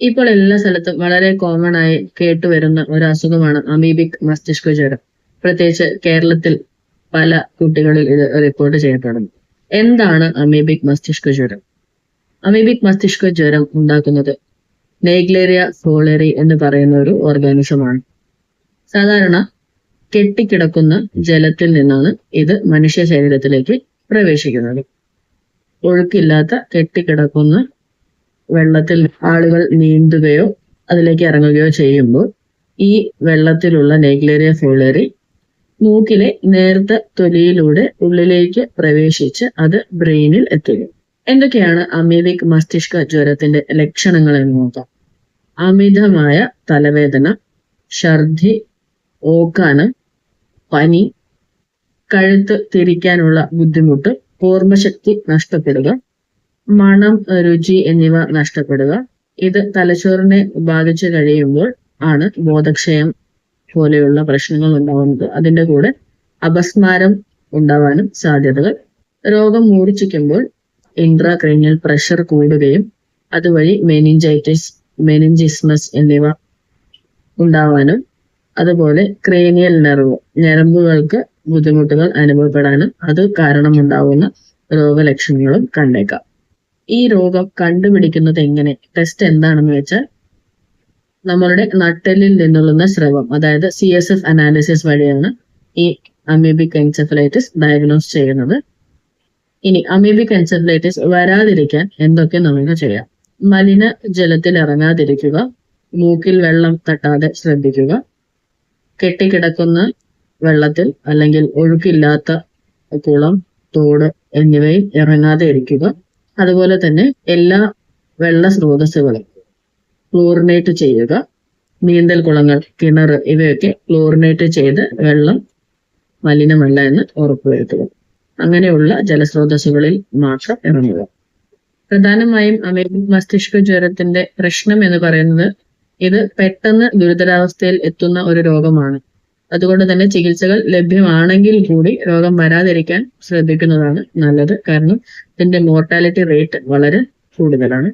ഇപ്പോൾ എല്ലാ സ്ഥലത്തും വളരെ കോമൺ ആയി കേട്ടുവരുന്ന ഒരു അസുഖമാണ് അമീബിക് മസ്തിഷ്ക ജ്വരം. പ്രത്യേകിച്ച് കേരളത്തിൽ പല കുട്ടികളിൽ ഇത് റിപ്പോർട്ട് ചെയ്യപ്പെടുന്നു. എന്താണ് അമീബിക് മസ്തിഷ്ക ജ്വരം? അമീബിക് മസ്തിഷ്ക ജ്വരം ഉണ്ടാക്കുന്നത് നെയ്ഗ്ലേറിയ ഫോളറി എന്ന് പറയുന്ന ഒരു ഓർഗാനിസമാണ് സാധാരണ കെട്ടിക്കിടക്കുന്ന ജലത്തിൽ നിന്നാണ് ഇത് മനുഷ്യ ശരീരത്തിലേക്ക് പ്രവേശിക്കുന്നത്. ഒഴുക്കില്ലാത്ത കെട്ടിക്കിടക്കുന്ന വെള്ളത്തിൽ ആളുകൾ നീന്തുകയോ അതിലേക്ക് ഇറങ്ങുകയോ ചെയ്യുമ്പോൾ ഈ വെള്ളത്തിലുള്ള നെഗ്ലേറിയ ഫോളറി മൂക്കിലെ നേർത്ത തൊലിയിലൂടെ ഉള്ളിലേക്ക് പ്രവേശിച്ച് അത് ബ്രെയിനിൽ എത്തുന്നു എന്തൊക്കെയാണ് അമീബിക് മസ്തിഷ്ക ജ്വരത്തിന്റെ ലക്ഷണങ്ങൾ എന്ന് നോക്കാം. അമിതമായ തലവേദന ഛർദി ഓക്കാനം പനി കഴുത്ത് തിരിക്കാനുള്ള ബുദ്ധിമുട്ട് ഓർമ്മശക്തി നഷ്ടപ്പെടുക മണം രുചി എന്നിവ നഷ്ടപ്പെടുക. ഇത് തലച്ചോറിനെ ബാധിച്ചു കഴിയുമ്പോൾ ആണ് ബോധക്ഷയം പോലെയുള്ള പ്രശ്നങ്ങൾ ഉണ്ടാവുന്നത് അതിന്റെ കൂടെ അപസ്മാരം ഉണ്ടാവാനും സാധ്യതകൾ. രോഗം മൂർച്ഛിക്കുമ്പോൾ ഇൻട്രാക്രൈനിയൽ പ്രഷർ കൂടുകയും അതുവഴി മെനിഞ്ചൈറ്റിസ് മെനിഞ്ചിസ്മസ് എന്നിവ ഉണ്ടാവാനും അതുപോലെ ക്രേനിയൽ നെർവ് ഞരമ്പുകൾക്ക് ബുദ്ധിമുട്ടുകൾ അനുഭവപ്പെടാനും അത് കാരണമുണ്ടാവുന്ന രോഗലക്ഷണങ്ങളും കണ്ടേക്കാം. ഈ രോഗം കണ്ടുപിടിക്കുന്നത് എങ്ങനെ? ടെസ്റ്റ് എന്താണെന്ന് വെച്ചാൽ നമ്മളുടെ നട്ടലിൽ നിന്നുള്ള സ്രവം അതായത് സി എസ് എഫ് അനാലിസിസ് വഴിയാണ് ഈ അമീബിക് എൻസെഫലൈറ്റിസ് ഡയഗ്നോസ് ചെയ്യുന്നത്. ഇനി അമീബിക് എൻസെഫലൈറ്റിസ് വരാതിരിക്കാൻ എന്തൊക്കെ നമുക്ക് ചെയ്യാം? മലിന ജലത്തിൽ ഇറങ്ങാതിരിക്കുക മൂക്കിൽ വെള്ളം തട്ടാതെ ശ്രദ്ധിക്കുക കെട്ടിക്കിടക്കുന്ന വെള്ളത്തിൽ അല്ലെങ്കിൽ ഒഴുക്കില്ലാത്ത കുളം തോട് എന്നിവയിൽ ഇറങ്ങാതെ ഇരിക്കുക അതുപോലെ തന്നെ എല്ലാ വെള്ള സ്രോതസ്സുകളും ക്ലോറിനേറ്റ് ചെയ്യുക. നീന്തൽ കുളങ്ങൾ കിണർ ഇവയൊക്കെ ക്ലോറിനേറ്റ് ചെയ്ത് വെള്ളം മലിനമല്ല എന്ന് ഉറപ്പുവരുത്തുക. അങ്ങനെയുള്ള ജലസ്രോതസ്സുകളിൽ മാത്രം ഇറങ്ങുക. പ്രധാനമായും അമേരിക്കൻ മസ്തിഷ്ക ജ്വരത്തിന്റെ പ്രശ്നം എന്ന് പറയുന്നത് ഇത് പെട്ടെന്ന് ഗുരുതരാവസ്ഥയിൽ എത്തുന്ന ഒരു രോഗമാണ്. അതുകൊണ്ട് തന്നെ ചികിത്സകൾ ലഭ്യമാണെങ്കിൽ കൂടി രോഗം വരാതിരിക്കാൻ ശ്രദ്ധിക്കുന്നതാണ് നല്ലത്. കാരണം ഇതിന്റെ മോർട്ടാലിറ്റി റേറ്റ് വളരെ കൂടുതലാണ്.